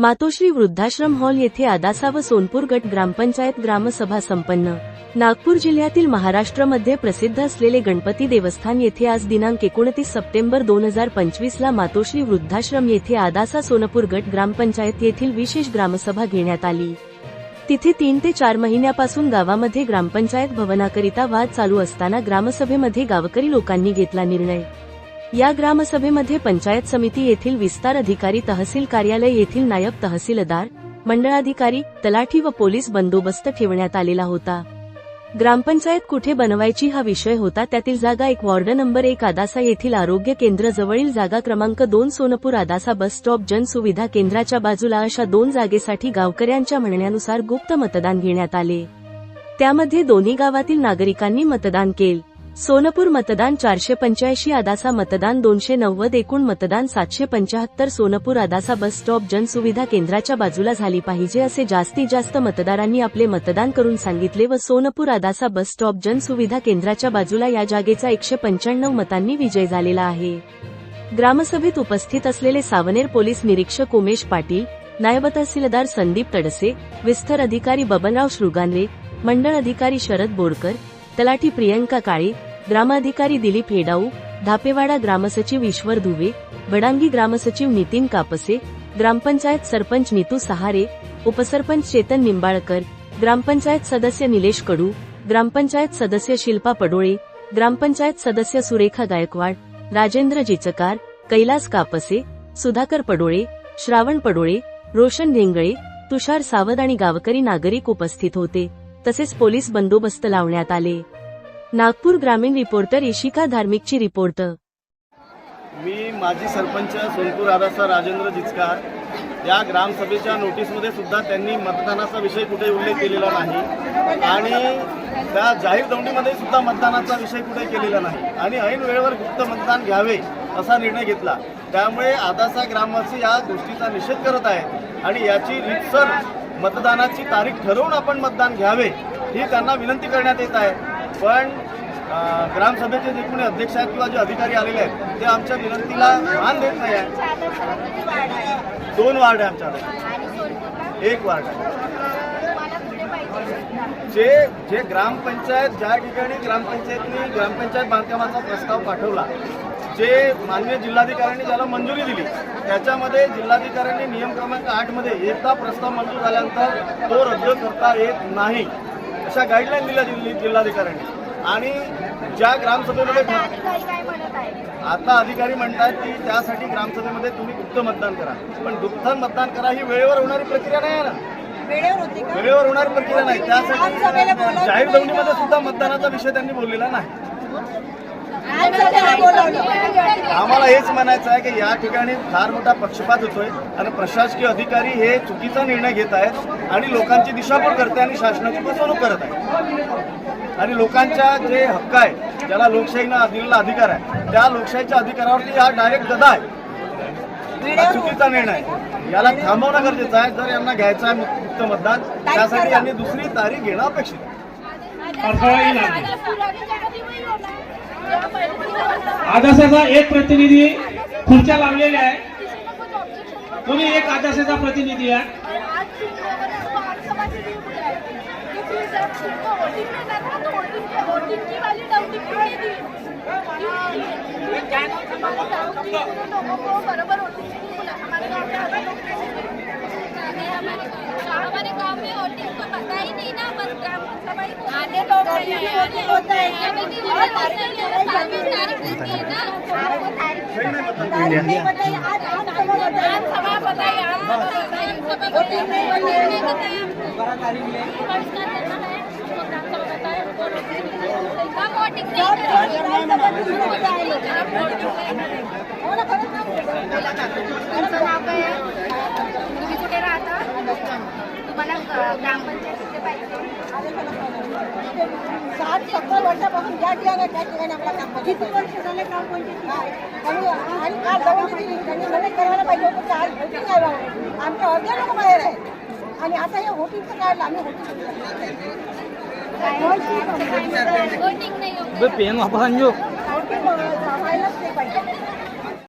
मातोश्री वृद्धाश्रम हॉल येथे आदासा व सोनपूर गट ग्रामपंचायत ग्रामसभा संपन्न. नागपूर जिल्ह्यातील महाराष्ट्रामध्ये प्रसिद्ध असलेले गणपती देवस्थान येथे आज दिनांक एकोणतीस सप्टेंबर दोन हजार पंचवीस ला मातोश्री वृद्धाश्रम येथे आदासा सोनपूर गट ग्रामपंचायत येथील विशेष ग्रामसभा घेण्यात आली. तिथे तीन ते चार महिन्यापासून गावामध्ये ग्रामपंचायत भवनाकरिता वाद चालू असताना ग्रामसभेमध्ये गावकरी लोकांनी घेतला निर्णय. या ग्रामसभेमध्ये पंचायत समिती येथील विस्तार अधिकारी तहसील कार्यालय येथील नायब तहसीलदार मंडळाधिकारी तलाठी व पोलीस बंदोबस्त ठेवण्यात आलेला होता. ग्रामपंचायत कुठे बनवायची हा विषय होता त्यातील जागा एक वॉर्ड नंबर एक आदासा येथील आरोग्य केंद्र जवळील जागा क्रमांक दोन सोनपूर आदासा बस स्टॉप जनसुविधा केंद्राच्या बाजूला अशा दोन जागेसाठी गावकऱ्यांच्या म्हणण्यानुसार गुप्त मतदान घेण्यात आले. त्यामध्ये दोन्ही गावातील नागरिकांनी मतदान केले. सोनपूर मतदान चारशे पंच्याऐंशी आदासा मतदान दोनशे नव्वद एकूण मतदान सातशे पंचाहत्तर सोनपूर आदासा बस स्टॉप जनसुविधा केंद्राच्या बाजूला झाली पाहिजे असे जास्तीत जास्त मतदारांनी आपले मतदान करून सांगितले व सोनपूर आदासा बस स्टॉप जनसुविधा केंद्राच्या बाजूला या जागेचा एकशे पंच्याण्णव मतांनी विजय झालेला आहे. ग्रामसभेत उपस्थित असलेले सावनेर पोलीस निरीक्षक उमेश पाटील नायब तहसीलदार संदीप तडसे विस्तर अधिकारी बबनराव शृगांरे मंडळ अधिकारी शरद बोरकर तलाठी प्रियंका काळे ग्रामाधिकारी दिलीप हेडाऊ धापेवाडा ग्रामसचिव ईश्वर दुवे बडांगी ग्रामसचिव नितीन कापसे ग्रामपंचायत सरपंच नीतू सहारे उपसरपंच चेतन निंबाळकर ग्रामपंचायत सदस्य निलेश कडू ग्रामपंचायत सदस्य शिल्पा पडोळे ग्रामपंचायत सदस्य सुरेखा गायकवाड राजेंद्र जिचकार कैलास कापसे सुधाकर पडोळे श्रावण पडोळे रोशन ढेंगळे तुषार सावद आणि गावकरी नागरिक उपस्थित होते. तसेच पोलीस बंदोबस्त लावण्यात आले. नागपूर ग्रामीण रिपोर्टर इशिका धार्मिकची रिपोर्ट. मी माजी सरपंच सोनपूर आदासा राजेंद्र जिचकार. या ग्रामसभेच्या नोटीसमध्ये सुद्धा त्यांनी मतदानाचा विषय कुठे उल्लेख केलेला नाही. आणि त्या जाहीर दौंडीमध्ये सुद्धा मतदानाचा विषय कुठे केलेला नाही. आणि ऐन वेळेवर गुप्त मतदान घ्यावे असा निर्णय घेतला. त्यामुळे आदासा ग्रामवासी या गोष्टीचा निषेध करत आहे आणि याची रितसर मतदानाची तारीख ठरवून आपण मतदान घ्यावे ही त्यांना विनंती करण्यात येत आहे. पण ग्रामसभेचे जे कोणी अध्यक्ष आहेत किंवा जे अधिकारी आलेले आहेत ते आमच्या विनंतीला मान देत नाही आहे दोन वार्ड आहे आमच्याकडे. एक वार्ड आहे. जे जे ग्रामपंचायत ज्या ठिकाणी ग्रामपंचायतनी ग्रामपंचायत बांधकामाचा प्रस्ताव पाठवला जे माननीय जिल्हाधिकाऱ्यांनी ज्याला मंजुरी दिली त्याच्यामध्ये जिल्हाधिकाऱ्यांनी नियम क्रमांक आठमध्ये एकदा प्रस्ताव मंजूर झाल्यानंतर तो रद्द करता येत नाही. अशा गाईडलाईन दिल्या जिल्हा- जिल्हाधिकाऱ्यांनी. आणि ज्या ग्रामसभेमध्ये आता अधिकारी म्हणतात की त्यासाठी ग्रामसभेमध्ये तुम्ही गुप्त मतदान करा. पण गुप्त मतदान करा ही वेळेवर होणारी प्रक्रिया नाही आहे ना. वेळेवर होणारी प्रक्रिया नाही. त्यासाठी जाहीर दौंडीमध्ये? सुद्धा मतदानाचा विषय त्यांनी बोललेला नाही. आम्हाला हेच म्हणायचं आहे की या ठिकाणी फार मोठा पक्षपात होतोय आणि प्रशासकीय अधिकारी हे चुकीचा निर्णय घेत आहेत आणि लोकांची दिशाभूल करते आणि शासनाची फसवणूक करत आहे आणि लोकांच्या जे हक्क आहे ज्याला लोकशाहीनं दिलेला अधिकार आहे त्या लोकशाहीच्या अधिकारावरती हा डायरेक्ट गदा आहे हा चुकीचा निर्णय याला थांबवणं गरजेचं आहे जर यांना घ्यायचं आहे मुक्त मतदान त्यासाठी यांनी दुसरी तारीख घेणं अपेक्षित आदर्शाचा एक प्रतिनिधी खुर्च्या लावलेल्या आहे कोणी एक आदर्शाचा प्रतिनिधी आहे बरोबर हमारे गांव में वोटिंग को पता ही नहीं आधे लोग होते हैं। और तारीख ग्राम साठ सत्तर वर्षापासून ज्या ठिकाणी त्या ठिकाणी आपला काम किती वर्ष झाले काम आणि आणि काल जवळ दिली त्यांनी मदत करायला पाहिजे होतं तर आज होती नाही बाबा आमचे अर्धे लोक बाहेर आहेत आणि आता हे होटिंगचं काढलं आम्ही होटिंग वोटिंग नाही होत होटिंग व्हायला